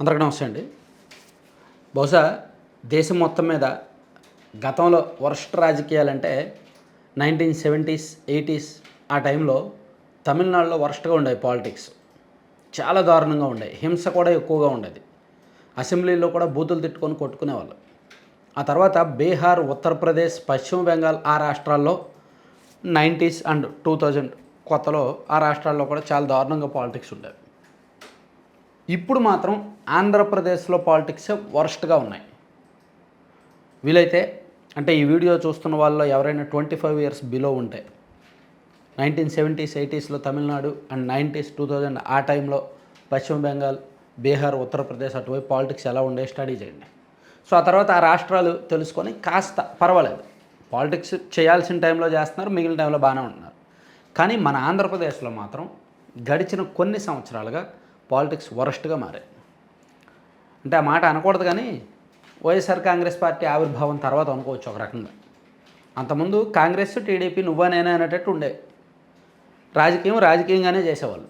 అందరికీ నమస్తే అండి. బహుశా దేశం మొత్తం మీద గతంలో వరస్ట్ రాజకీయాలంటే నైన్టీన్ సెవెంటీస్ ఎయిటీస్ ఆ టైంలో తమిళనాడులో వరస్ట్గా ఉండేవి పాలిటిక్స్. చాలా దారుణంగా ఉండేవి. హింస కూడా ఎక్కువగా ఉండేది. అసెంబ్లీలో కూడా బూతులు తిట్టుకొని కొట్టుకునేవాళ్ళు. ఆ తర్వాత బీహార్ ఉత్తరప్రదేశ్ పశ్చిమ బెంగాల్ ఆ రాష్ట్రాల్లో నైంటీస్ అండ్ టూ థౌజండ్ కొత్తలో ఆ రాష్ట్రాల్లో కూడా చాలా దారుణంగా పాలిటిక్స్ ఉండేవి. ఇప్పుడు మాత్రం ఆంధ్రప్రదేశ్లో పాలిటిక్స్ వరస్ట్గా ఉన్నాయి. వీలైతే అంటే ఈ వీడియో చూస్తున్న వాళ్ళు ఎవరైనా ట్వంటీ ఫైవ్ ఇయర్స్ బిలో ఉంటే nineteen seventies ఎయిటీస్లో Tamil Nadu and nineties two thousand ఆ టైంలో పశ్చిమ బెంగాల్ బీహార్ ఉత్తరప్రదేశ్ అటువైపు పాలిటిక్స్ ఎలా ఉండే స్టడీ చేయండి. సో ఆ తర్వాత ఆ రాష్ట్రాలు తెలుసుకొని కాస్త పర్వాలేదు. పాలిటిక్స్ చేయాల్సిన టైంలో చేస్తున్నారు మిగిలిన టైంలో బాగానే ఉంటున్నారు. కానీ మన ఆంధ్రప్రదేశ్లో మాత్రం గడిచిన కొన్ని సంవత్సరాలుగా పాలిటిక్స్ వరస్ట్గా మారాయి. అంటే ఆ మాట అనకూడదు కానీ వైఎస్ఆర్ కాంగ్రెస్ పార్టీ ఆవిర్భావం తర్వాత అనుకోవచ్చు ఒక రకంగా. అంతకుముందు కాంగ్రెస్ టీడీపీ నువ్వా నేనే అనేటట్టు ఉండే. రాజకీయం రాజకీయంగానే చేసేవాళ్ళు.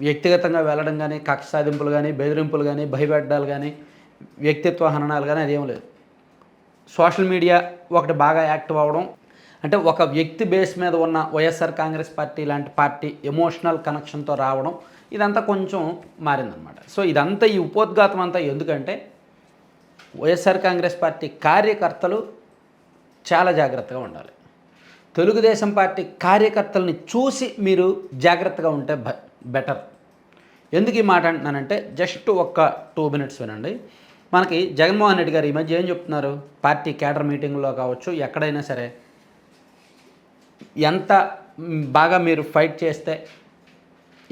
వ్యక్తిగతంగా వెళ్ళడం కానీ కక్ష సాధింపులు కానీ బెదిరింపులు కానీ భయపెట్టాలు కానీ వ్యక్తిత్వ హననాలు కానీ అదేం లేదు. సోషల్ మీడియా ఒకటి బాగా యాక్టివ్ అవ్వడం అంటే ఒక వ్యక్తి బేస్ మీద ఉన్న Y S R Congress party లాంటి పార్టీ ఎమోషనల్ కనెక్షన్తో రావడం ఇదంతా కొంచెం మారిందనమాట సో ఇదంతా ఈ ఉపోద్ఘాతం అంతా ఎందుకంటే వైఎస్ఆర్ కాంగ్రెస్ పార్టీ కార్యకర్తలు చాలా జాగ్రత్తగా ఉండాలి. తెలుగుదేశం పార్టీ కార్యకర్తల్ని చూసి మీరు జాగ్రత్తగా ఉంటే బ బెటర్. ఎందుకు ఈ మాట అంటున్నానంటే జస్ట్ ఒక్క టూ మినిట్స్ వినండి. మనకి జగన్మోహన్ రెడ్డి గారు ఈ మధ్య ఏం చెప్తున్నారు? పార్టీ కేడర్ మీటింగ్లో కావచ్చు ఎక్కడైనా సరే ఎంత బాగా మీరు ఫైట్ చేస్తే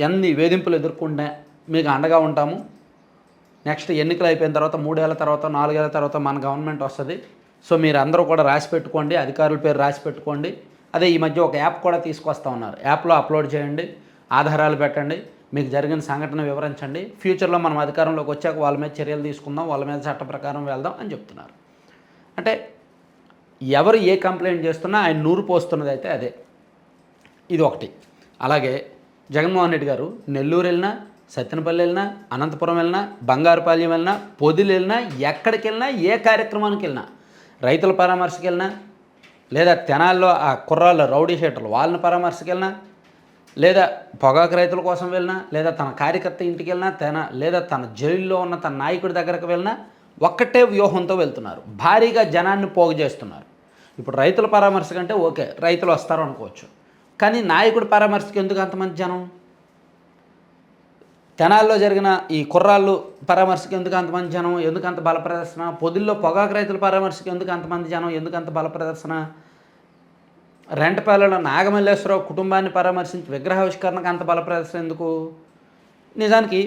ఎన్ని వేధింపులు ఎదుర్కొంటే మీకు అండగా ఉంటాము. నెక్స్ట్ ఎన్నికలు అయిపోయిన తర్వాత మూడేళ్ళ తర్వాత నాలుగేళ్ళ తర్వాత మన గవర్నమెంట్ వస్తుంది. సో మీరు అందరూ కూడా రాసి పెట్టుకోండి అధికారుల పేరు రాసి పెట్టుకోండి. అదే ఈ మధ్య ఒక యాప్ కూడా తీసుకొస్తా ఉన్నారు. యాప్లో అప్లోడ్ చేయండి ఆధారాలు పెట్టండి మీకు జరిగిన సంఘటన వివరించండి. ఫ్యూచర్లో మనం అధికారంలోకి వచ్చాక వాళ్ళ మీద చర్యలు తీసుకుందాం వాళ్ళ మీద చట్ట ప్రకారం వెళ్దాం అని చెప్తున్నారు. అంటే ఎవరు ఏ కంప్లైంట్ చేస్తున్నా ఆయన నూరు పోస్తున్నది అయితే అదే. ఇది ఒకటి. అలాగే జగన్మోహన్ రెడ్డి గారు నెల్లూరు వెళ్ళినా సత్తెనపల్లి వెళ్ళినా అనంతపురం వెళ్ళినా బంగారుపాలెం వెళ్ళినా పొదిలు వెళ్ళినా ఎక్కడికి వెళ్ళినా ఏ కార్యక్రమానికి వెళ్ళినా రైతుల పరామర్శకి వెళ్ళినా లేదా తెనాల్లో ఆ కుర్రాళ్ళు రౌడీ షీటర్లు వాళ్ళని పరామర్శకి వెళ్ళినా లేదా పొగాకు రైతుల కోసం వెళ్ళినా లేదా తన కార్యకర్త ఇంటికి వెళ్ళినా తన లేదా తన జైల్లో ఉన్న తన నాయకుడి దగ్గరకు వెళ్ళినా ఒక్కటే వ్యూహంతో వెళ్తున్నారు. భారీగా జనాన్ని పోగు చేస్తున్నారు. ఇప్పుడు రైతుల పరామర్శ కంటే ఓకే రైతులు వస్తారు అనుకోవచ్చు. కానీ నాయకుడు పరామర్శకు ఎందుకు అంతమంది జనం? తెనాల్లో జరిగిన ఈ కుర్రాళ్ళు పరామర్శకు ఎందుకు అంతమంది జనం? ఎందుకు అంత బల ప్రదర్శన పొదుల్లో పొగాకు రైతుల పరామర్శకు ఎందుకు అంతమంది జనం? ఎందుకు అంత బల ప్రదర్శన రెంటపాలలో నాగమల్లేశ్వరరావు కుటుంబాన్ని పరామర్శించి విగ్రహావిష్కరణకు అంత బల ప్రదర్శన ఎందుకు? నిజానికి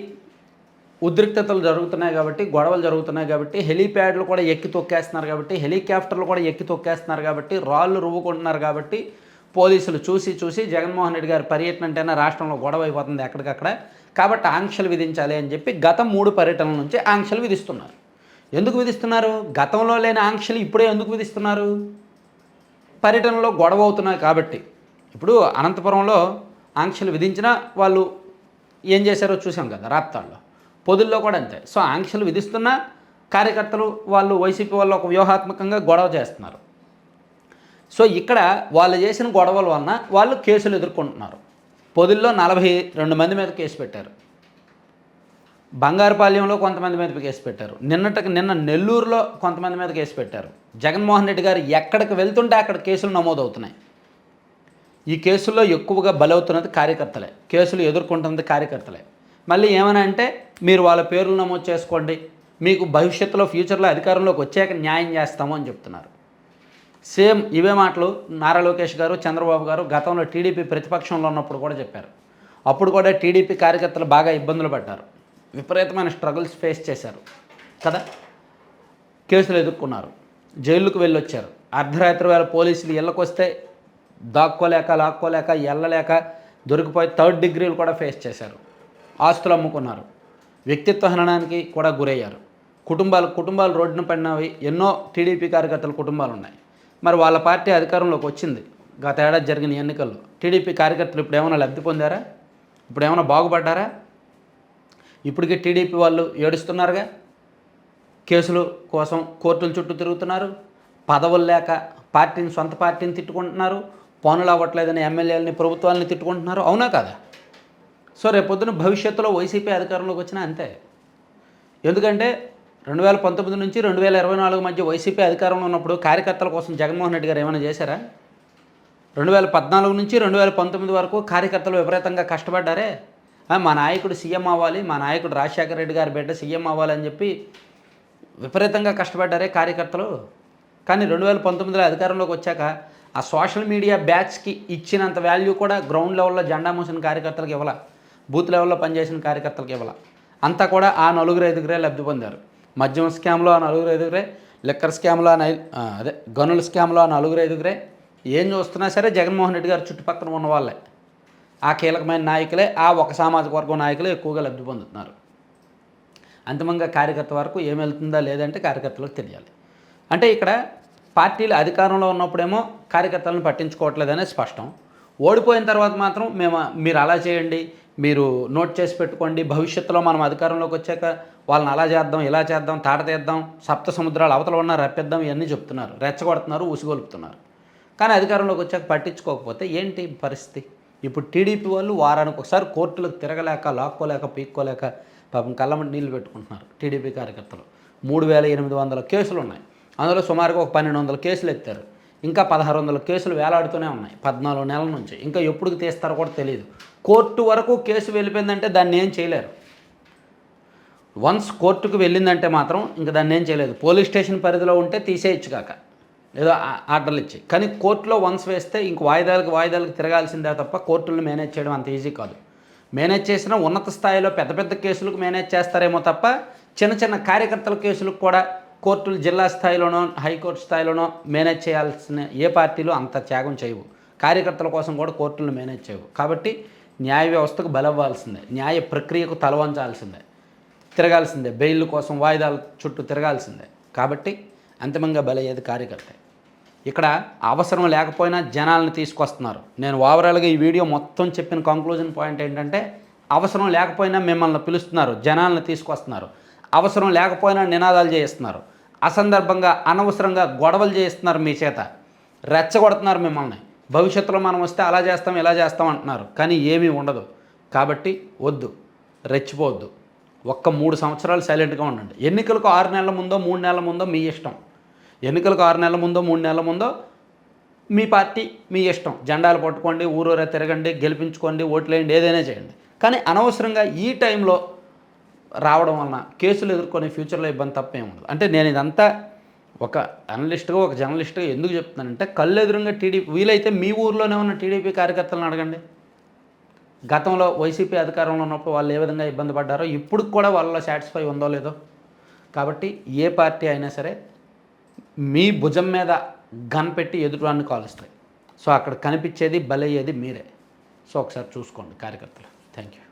ఉద్రిక్తతలు జరుగుతున్నాయి కాబట్టి గొడవలు జరుగుతున్నాయి కాబట్టి హెలీప్యాడ్లు కూడా ఎక్కి తొక్కేస్తున్నారు కాబట్టి హెలికాప్టర్లు కూడా ఎక్కి తొక్కేస్తున్నారు కాబట్టి రాళ్ళు రువ్వుకుంటున్నారు కాబట్టి పోలీసులు చూసి చూసి జగన్మోహన్ రెడ్డి గారి పర్యటన అంటేనే రాష్ట్రంలో గొడవ అయిపోతుంది ఎక్కడికక్కడ. కాబట్టి ఆంక్షలు విధించాలి అని చెప్పి గత మూడు పర్యటనల నుంచి ఆంక్షలు విధిస్తున్నారు. ఎందుకు విధిస్తున్నారు? గతంలో లేని ఆంక్షలు ఇప్పుడే ఎందుకు విధిస్తున్నారు? పర్యటనలో గొడవ అవుతున్నాయి కాబట్టి. ఇప్పుడు అనంతపురంలో ఆంక్షలు విధించినా వాళ్ళు ఏం చేశారో చూసాం కదా రాప్తాల్లో పొదుల్లో కూడా అంతే. సో ఆంక్షలు విధిస్తున్నా కార్యకర్తలు వాళ్ళు వైసీపీ వాళ్ళు ఒక వ్యూహాత్మకంగా గొడవ చేస్తున్నారు. సో ఇక్కడ వాళ్ళు చేసిన గొడవల వలన వాళ్ళు కేసులు ఎదుర్కొంటున్నారు. పొదుల్లో నలభై రెండు మంది మీద కేసు పెట్టారు. బంగారుపాలెంలో కొంతమంది మీద కేసు పెట్టారు. నిన్నటికి నిన్న నెల్లూరులో కొంతమంది మీద కేసు పెట్టారు. జగన్మోహన్ రెడ్డి గారు ఎక్కడికి వెళ్తుంటే అక్కడ కేసులు నమోదవుతున్నాయి. ఈ కేసుల్లో ఎక్కువగా బలవుతున్నది కార్యకర్తలే. కేసులు ఎదుర్కొంటున్నది కార్యకర్తలే. మళ్ళీ ఏమైనా అంటే మీరు వాళ్ళ పేర్లు నమోదు చేసుకోండి. మీకు భవిష్యత్తులో ఫ్యూచర్లో అధికారంలోకి వచ్చాక న్యాయం చేస్తాము అని చెప్తున్నారు. సేమ్ ఇవే మాటలు నారా లోకేష్ గారు చంద్రబాబు గారు గతంలో టీడీపీ ప్రతిపక్షంలో ఉన్నప్పుడు కూడా చెప్పారు. అప్పుడు కూడా టీడీపీ కార్యకర్తలు బాగా ఇబ్బందులు పడ్డారు. విపరీతమైన స్ట్రగుల్స్ ఫేస్ చేశారు. కదా? కేసులు ఎదుర్కొన్నారు. జైలుకు వెళ్ళొచ్చారు. అర్ధరాత్రి వేళ పోలీసులు ఇళ్ళకు వస్తే దాక్కోలేక లాక్కోలేక ఎల్లలేక దొరికిపోయి థర్డ్ డిగ్రీలు కూడా ఫేస్ చేశారు. ఆస్తులు అమ్ముకున్నారు. వ్యక్తిత్వ హననానికి కూడా గురయ్యారు. కుటుంబాలు కుటుంబాలు రోడ్డున పడినవి. ఎన్నో టీడీపీ కార్యకర్తల కుటుంబాలు ఉన్నాయి. మరి వాళ్ళ పార్టీ అధికారంలోకి వచ్చింది. గత ఏడాది జరిగిన ఎన్నికల్లో. టీడీపీ కార్యకర్తలు ఇప్పుడు ఏమైనా లబ్ధి పొందారా? ఇప్పుడు ఏమైనా బాగుపడ్డారా? ఇప్పటికే టీడీపీ వాళ్ళు ఏడుస్తున్నారుగా. కేసులు కోసం కోర్టుల చుట్టూ తిరుగుతున్నారు. పదవులు లేక పార్టీని సొంత పార్టీని తిట్టుకుంటున్నారు. పనులు అవ్వట్లేదని ఎమ్మెల్యేలని ప్రభుత్వాలని తిట్టుకుంటున్నారు. అవునా కదా? సో రేపొద్దున భవిష్యత్తులో వైసీపీ అధికారంలోకి వచ్చినా అంతే. ఎందుకంటే రెండు వేల పంతొమ్మిది నుంచి రెండు వేల ఇరవై నాలుగు మధ్య వైసీపీ అధికారంలో ఉన్నప్పుడు కార్యకర్తల కోసం జగన్మోహన్ రెడ్డి గారు ఏమైనా చేశారా? రెండు వేల పద్నాలుగు నుంచి రెండు వేల పంతొమ్మిది వరకు కార్యకర్తలు విపరీతంగా కష్టపడ్డారే. మా నాయకుడు సీఎం అవ్వాలి మా నాయకుడు రాజశేఖర రెడ్డి గారి బిడ్డ సీఎం అవ్వాలి అని చెప్పి విపరీతంగా కష్టపడ్డారే కార్యకర్తలు. కానీ రెండు వేల పంతొమ్మిదిలో అధికారంలోకి వచ్చాక ఆ సోషల్ మీడియా బ్యాచ్కి ఇచ్చినంత వాల్యూ కూడా గ్రౌండ్ లెవెల్లో జెండా మోసిన కార్యకర్తలకు ఇవ్వాల బూత్ లెవెల్లో పనిచేసిన కార్యకర్తలకు ఇవ్వాల. అంతా కూడా ఆ నలుగురు ఐదుగురే లబ్ధి పొందారు. మద్యం స్కామ్లో ఆ నలుగురు ఐదుగురే లిక్కర్ స్కామ్లో ఆ అదే గనుల స్కామ్లో ఆ నలుగురు ఐదుగురే ఏం చూస్తున్నా సరే జగన్మోహన్ రెడ్డి గారు చుట్టుపక్కల ఉన్న వాళ్ళే. ఆ కీలకమైన నాయకులే ఆ ఒక సామాజిక వర్గం నాయకులే ఎక్కువగా లబ్ధి పొందుతున్నారు. అంతిమంగా కార్యకర్త వరకు ఏం వెళ్తుందా లేదంటే కార్యకర్తలకు తెలియాలి. అంటే ఇక్కడ పార్టీలు అధికారంలో ఉన్నప్పుడేమో కార్యకర్తలను పట్టించుకోవట్లేదనే స్పష్టం. ఓడిపోయిన తర్వాత మాత్రం మేము మీరు అలా చేయండి మీరు నోట్ చేసి పెట్టుకోండి భవిష్యత్తులో మనం అధికారంలోకి వచ్చాక వాళ్ళని అలా చేద్దాం ఇలా చేద్దాం తాట తీద్దాం సప్త సముద్రాలు అవతల ఉన్న రప్పిద్దాం ఇవన్నీ చెప్తున్నారు. రెచ్చగొడుతున్నారు ఉసిగొలుపుతున్నారు. కానీ అధికారంలోకి వచ్చాక పట్టించుకోకపోతే ఏంటి పరిస్థితి? ఇప్పుడు టీడీపీ వాళ్ళు వారానికి ఒకసారి కోర్టులకు తిరగలేక లాక్కోలేక పీక్కోలేక పాపం కళ్ళమంటి నీళ్ళు పెట్టుకుంటున్నారు టీడీపీ కార్యకర్తలు. మూడు వేల ఎనిమిది వందల కేసులు ఉన్నాయి. అందులో సుమారుగా ఒక పన్నెండు వందల కేసులు ఎత్తారు. ఇంకా పదహారు వందల కేసులు వేలాడుతూనే ఉన్నాయి పద్నాలుగు నెలల నుంచి. ఇంకా ఎప్పుడు తీస్తారో కూడా తెలియదు కోర్టు వరకు కేసు వెళ్ళిపోయిందంటే దాన్ని ఏం చేయలేరు. వన్స్ కోర్టుకు వెళ్ళిందంటే మాత్రం ఇంకా దాన్ని ఏం చేయలేదు. పోలీస్ స్టేషన్ పరిధిలో ఉంటే తీసేయచ్చు కాక. ఏదో ఆర్డర్లు ఇచ్చి. కానీ కోర్టులో వన్స్ వేస్తే ఇంక వాయిదాలకు వాయిదాలకు తిరగాల్సిందే తప్ప కోర్టులను మేనేజ్ చేయడం అంత ఈజీ కాదు. మేనేజ్ చేసిన ఉన్నత స్థాయిలో పెద్ద పెద్ద కేసులకు మేనేజ్ చేస్తారేమో తప్ప చిన్న చిన్న కార్యకర్తల కేసులకు కూడా కోర్టులు జిల్లా స్థాయిలోనో హైకోర్టు స్థాయిలోనో మేనేజ్ చేయాల్సిన ఏ పార్టీలు అంత త్యాగం చేయవు. కార్యకర్తల కోసం కూడా కోర్టులను మేనేజ్ చేయవు. కాబట్టి న్యాయ వ్యవస్థకు బలవ్వాల్సిందే. న్యాయ ప్రక్రియకు తలవంచాల్సిందే. తిరగాల్సిందే. బెయిల్ కోసం వాయిదాల చుట్టూ తిరగాల్సిందే. కాబట్టి అంతిమంగా బలయ్యేది కార్యకర్త. ఇక్కడ అవసరం లేకపోయినా జనాలను తీసుకొస్తున్నారు. నేను ఓవరాల్గా ఈ వీడియో మొత్తం చెప్పిన కంక్లూజన్ పాయింట్ ఏంటంటే అవసరం లేకపోయినా మిమ్మల్ని పిలుస్తున్నారు జనాలను తీసుకొస్తున్నారు. అవసరం లేకపోయినా నినాదాలు చేయిస్తున్నారు. అసందర్భంగా అనవసరంగా గొడవలు చేయిస్తున్నారు మీ చేత. రెచ్చగొడుతున్నారు మిమ్మల్ని. భవిష్యత్తులో మనం వస్తే అలా చేస్తాం ఇలా చేస్తాం అంటున్నారు. కానీ ఏమీ ఉండదు. కాబట్టి వద్దు. రెచ్చిపోవద్దు. ఒక్క మూడు సంవత్సరాలు సైలెంట్గా ఉండండి. ఎన్నికలకు ఆరు నెలల ముందో మూడు నెలల ముందో మీ ఇష్టం. ఎన్నికలకు ఆరు నెలల ముందో మూడు నెలల ముందో మీ పార్టీ మీ ఇష్టం. జెండాలు పట్టుకోండి ఊరూరా తిరగండి గెలిపించుకోండి ఓట్లేయండి ఏదైనా చేయండి. కానీ అనవసరంగా ఈ టైంలో రావడం వలన కేసులు ఎదుర్కొనే ఫ్యూచర్లో ఇబ్బంది తప్ప ఉండదు అంటే నేను ఇదంతా ఒక అనలిస్ట్గా ఒక జర్నలిస్ట్గా ఎందుకు చెప్తున్నానంటే కళ్ళు ఎదురుగా టీడీపీ వీలైతే మీ ఊర్లోనే ఉన్న టీడీపీ కార్యకర్తలను అడగండి. గతంలో వైసీపీ అధికారంలో ఉన్నప్పుడు వాళ్ళు ఏ విధంగా ఇబ్బంది పడ్డారో ఇప్పుడు కూడా వాళ్ళలో సాటిస్ఫై ఉందో లేదో. కాబట్టి ఏ పార్టీ అయినా సరే మీ భుజం మీద గన్ పెట్టి ఎదుటివాడిని కాలుస్తాయి సో అక్కడ కనిపించేది బలయ్యేది మీరే. సో ఒకసారి చూసుకోండి కార్యకర్తలు. Thank you